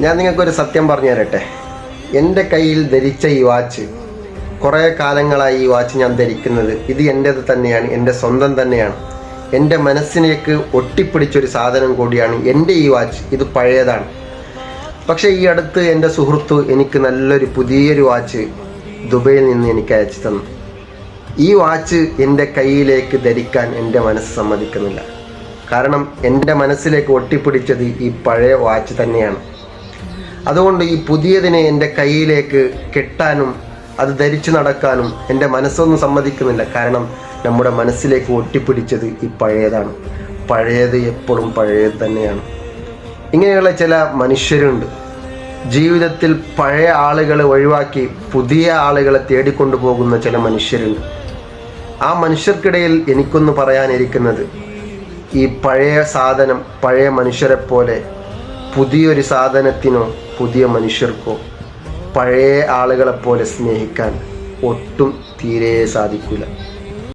ഞാൻ നിങ്ങൾക്കൊരു സത്യം പറഞ്ഞു തരട്ടെ. എന്റെ കയ്യിൽ ധരിച്ച ഈ വാച്ച് കുറേ കാലങ്ങളായി ഈ വാച്ച് ഞാൻ ധരിക്കുന്നത് ഇത് എന്റേത് തന്നെയാണ് എന്റെ സ്വന്തം തന്നെയാണ്. എന്റെ മനസ്സിലേക്ക് ഒട്ടിപ്പിടിച്ചൊരു സാധനം കൂടിയാണ് എന്റെ ഈ വാച്ച്. ഇത് പഴയതാണ്. പക്ഷേ ഈ അടുത്ത് എന്റെ സുഹൃത്ത് എനിക്ക് നല്ലൊരു പുതിയൊരു വാച്ച് ദുബൈയിൽ നിന്ന് എനിക്ക് അയച്ചു തന്നു. ഈ വാച്ച് എന്റെ കയ്യിലേക്ക് ധരിക്കാൻ എന്റെ മനസ്സ് സമ്മതിക്കുന്നില്ല. കാരണം എന്റെ മനസ്സിലേക്ക് ഒട്ടിപ്പിടിച്ചത് ഈ പഴയ വാച്ച് തന്നെയാണ്. അതുകൊണ്ട് ഈ പുതിയതിനെ എന്റെ കയ്യിലേക്ക് കെട്ടാനും അത് ധരിച്ചു നടക്കാനും എന്റെ മനസ്സൊന്നും സമ്മതിക്കുന്നില്ല. കാരണം നമ്മുടെ മനസ്സിലേക്ക് ഒട്ടിപ്പിടിച്ചത് ഈ പഴയതാണ്. പഴയത് എപ്പോഴും പഴയത് തന്നെയാണ്. ഇങ്ങനെയുള്ള ചില മനുഷ്യരുണ്ട്. ജീവിതത്തിൽ പഴയ ആളുകളെ ഒഴിവാക്കി പുതിയ ആളുകളെ തേടിക്കൊണ്ടു പോകുന്ന ചില മനുഷ്യരുണ്ട്. ആ മനുഷ്യർക്കിടയിൽ എനിക്കൊന്ന് പറയാനിരിക്കുന്നത് ഈ പഴയ സാധനം പഴയ മനുഷ്യരെ പോലെ പുതിയൊരു സാധനത്തിനോ പുതിയ മനുഷ്യർക്കോ പഴയ ആളുകളെപ്പോലെ സ്നേഹിക്കാൻ ഒട്ടും തീരെ സാധിക്കില്ല